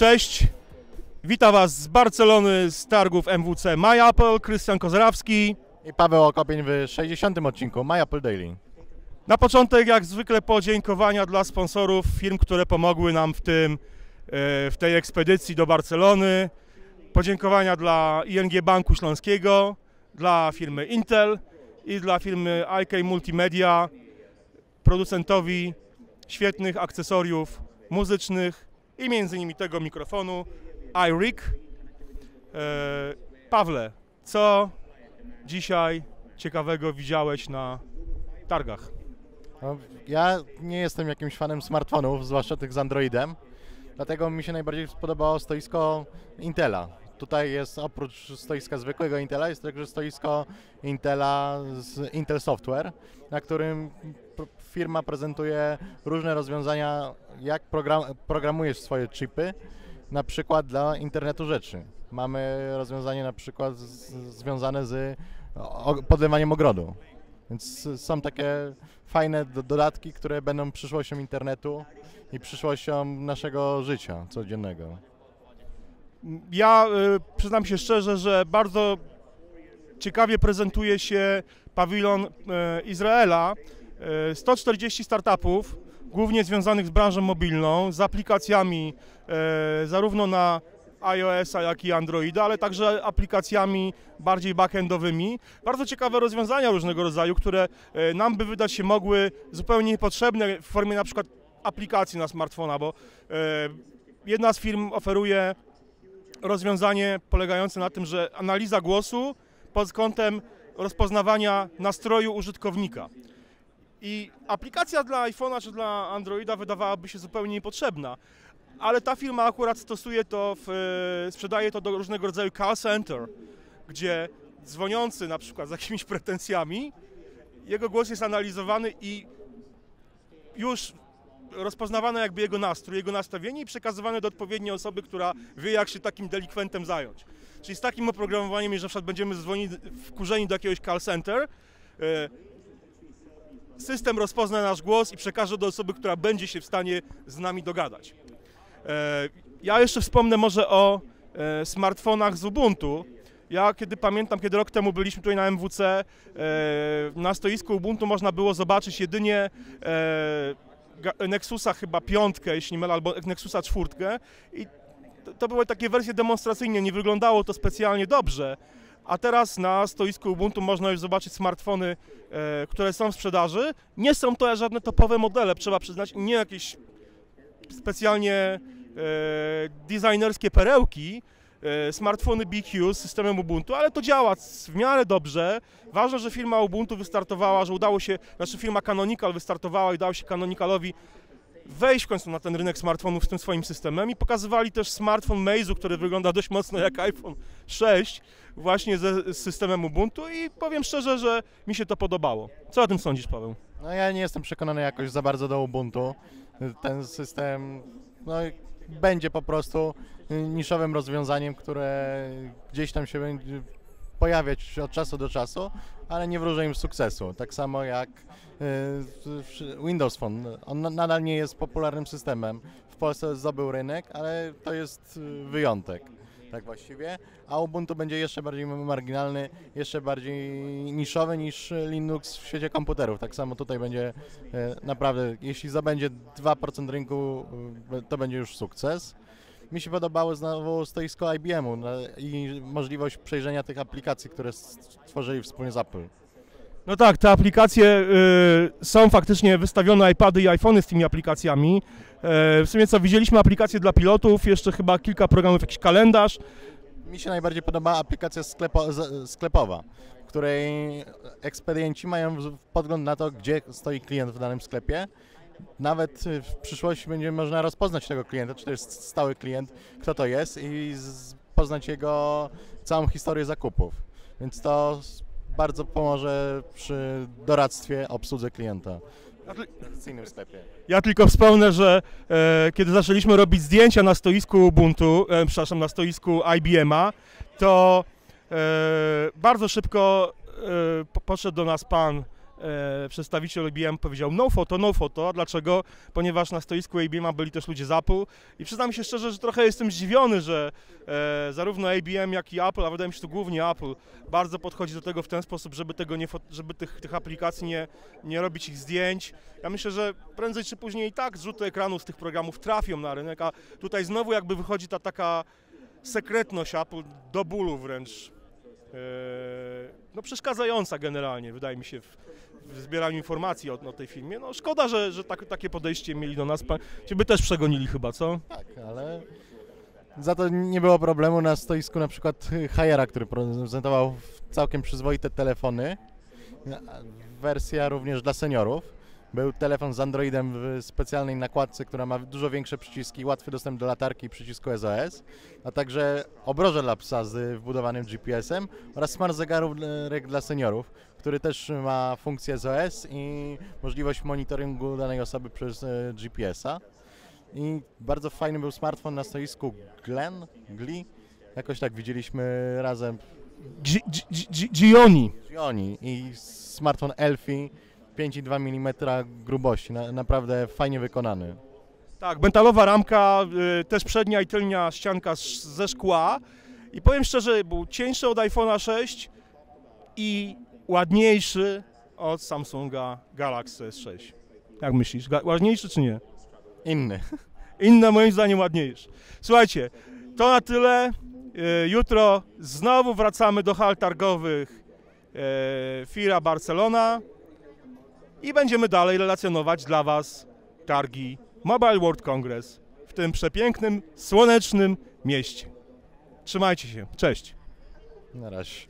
Cześć, witam Was z Barcelony, z targów MWC My Apple, Krystian Kozrawski. I Paweł Okopień w 60. odcinku My Apple Daily. Na początek, jak zwykle, podziękowania dla sponsorów firm, które pomogły nam w, tym, e, w tej ekspedycji do Barcelony. Podziękowania dla ING Banku Śląskiego, dla firmy Intel i dla firmy IK Multimedia, producentowi świetnych akcesoriów muzycznych i między innymi tego mikrofonu iRig. E, Pawle, co dzisiaj ciekawego widziałeś na targach? No, ja nie jestem jakimś fanem smartfonów, zwłaszcza tych z Androidem, dlatego mi się najbardziej spodobało stoisko Intela. Tutaj jest oprócz stoiska zwykłego Intela, jest także stoisko Intela z Intel Software, na którym firma prezentuje różne rozwiązania, jak program, programujesz swoje chipy, na przykład dla internetu rzeczy. Mamy rozwiązanie na przykład z, związane z podlewaniem ogrodu. Więc są takie fajne do, dodatki, które będą przyszłością internetu i przyszłością naszego życia codziennego. Ja y, przyznam się szczerze, że bardzo ciekawie prezentuje się pawilon y, Izraela. Y, 140 startupów, głównie związanych z branżą mobilną, z aplikacjami zarówno na iOS-a, jak i Androida, ale także aplikacjami bardziej backendowymi. Bardzo ciekawe rozwiązania różnego rodzaju, które nam by wydać się mogły zupełnie niepotrzebne w formie na przykład aplikacji na smartfona, bo jedna z firm oferuje rozwiązanie polegające na tym, że analiza głosu pod kątem rozpoznawania nastroju użytkownika. I aplikacja dla iPhone'a czy dla Androida wydawałaby się zupełnie niepotrzebna, ale ta firma akurat stosuje to, w, e, sprzedaje to do różnego rodzaju call center, gdzie dzwoniący na przykład z jakimiś pretensjami, jego głos jest analizowany i już rozpoznawane jakby jego nastrój, jego nastawienie i przekazywane do odpowiedniej osoby, która wie, jak się takim delikwentem zająć. Czyli z takim oprogramowaniem, jeżeli na przykład będziemy dzwonić wkurzeni do jakiegoś call center, e, system rozpozna nasz głos i przekaże do osoby, która będzie się w stanie z nami dogadać. E, Ja jeszcze wspomnę może o e, smartfonach z Ubuntu. Ja kiedy pamiętam, kiedy rok temu byliśmy tutaj na MWC, na stoisku Ubuntu można było zobaczyć jedynie Nexusa chyba piątkę, jeśli nie mylę, albo Nexusa czwórtkę i to, to były takie wersje demonstracyjne, nie wyglądało to specjalnie dobrze, a teraz na stoisku Ubuntu można już zobaczyć smartfony, e, które są w sprzedaży. Nie są to żadne topowe modele, trzeba przyznać, nie jakieś specjalnie e, designerskie perełki, smartfony BQ z systemem Ubuntu, ale to działa w miarę dobrze. Ważne, że firma Ubuntu wystartowała, że udało się, znaczy firma Canonical wystartowała i udało się Canonicalowi wejść w końcu na ten rynek smartfonów z tym swoim systemem i pokazywali też smartfon Meizu, który wygląda dość mocno jak iPhone 6 właśnie ze, z systemem Ubuntu i powiem szczerze, że mi się to podobało. Co o tym sądzisz, Paweł? No ja nie jestem przekonany jakoś za bardzo do Ubuntu. Ten system no, będzie po prostu niszowym rozwiązaniem, które gdzieś tam się będzie pojawiać od czasu do czasu, ale nie wróżę im sukcesu. Tak samo jak y, Windows Phone. On na- nadal nie jest popularnym systemem. W Polsce zdobył rynek, ale to jest y, wyjątek. Tak właściwie, a Ubuntu będzie jeszcze bardziej marginalny, jeszcze bardziej niszowy niż Linux w świecie komputerów. Tak samo tutaj będzie e, naprawdę, jeśli zdobędzie 2% rynku, e, to będzie już sukces. Mi się podobało znowu stoisko IBM-u no, i możliwość przejrzenia tych aplikacji, które stworzyli wspólnie z Apple. No tak, te aplikacje y, są faktycznie wystawione iPady i iPhony z tymi aplikacjami. E, w sumie co, widzieliśmy aplikacje dla pilotów, jeszcze chyba kilka programów, jakiś kalendarz. Mi się najbardziej podoba aplikacja sklepo, sklepowa, w której ekspedienci mają podgląd na to, gdzie stoi klient w danym sklepie. Nawet y, w przyszłości będzie można rozpoznać tego klienta, czy to jest stały klient, kto to jest i poznać jego całą historię zakupów. Więc to bardzo pomoże przy doradztwie, obsłudze klienta. Ja tylko wspomnę, że e, kiedy zaczęliśmy robić zdjęcia na stoisku Ubuntu, e, przepraszam, na stoisku IBM-a, to e, bardzo szybko e, po- podszedł do nas pan e, przedstawiciel IBM powiedział no foto, no foto. A dlaczego? Ponieważ na stoisku IBM byli też ludzie z Apple i przyznam się szczerze, że trochę jestem zdziwiony, że e, zarówno IBM, jak i Apple, a wydaje mi się, że to głównie Apple, bardzo podchodzi do tego w ten sposób, żeby, tego nie, żeby tych, tych aplikacji nie, nie robić ich zdjęć. Ja myślę, że prędzej czy później i tak zrzuty ekranu z tych programów trafią na rynek, a tutaj znowu jakby wychodzi ta taka sekretność Apple do bólu wręcz. No przeszkadzająca generalnie, wydaje mi się, w, w zbieraniu informacji o, o tej filmie. No szkoda, że, że tak, takie podejście mieli do nas. Ciebie też przegonili chyba, co? Tak, ale za to nie było problemu na stoisku na przykład Hayera, który prezentował całkiem przyzwoite telefony. Wersja również dla seniorów. Był telefon z Androidem w specjalnej nakładce, która ma dużo większe przyciski, łatwy dostęp do latarki i przycisku SOS, a także obroże dla psa z wbudowanym GPS-em oraz smart zegarek dla seniorów, który też ma funkcję SOS i możliwość monitoringu danej osoby przez e, GPS-a. I bardzo fajny był smartfon na stoisku Glen, Gli. Jakoś tak widzieliśmy razem Gi- Gi- Gi- Gioni. Gioni i smartfon Elfi 5,2 mm grubości. Na, naprawdę fajnie wykonany. Tak, metalowa ramka, y, też przednia i tylnia ścianka sz- ze szkła. I powiem szczerze, był cieńszy od iPhone'a 6 i ładniejszy od Samsunga Galaxy S6. Jak myślisz, ładniejszy czy nie? Inny. Inne moim zdaniem ładniejsze. Słuchajcie, to na tyle. E, Jutro znowu wracamy do hal targowych e, FIRA Barcelona i będziemy dalej relacjonować dla Was targi Mobile World Congress w tym przepięknym, słonecznym mieście. Trzymajcie się. Cześć. Na razie.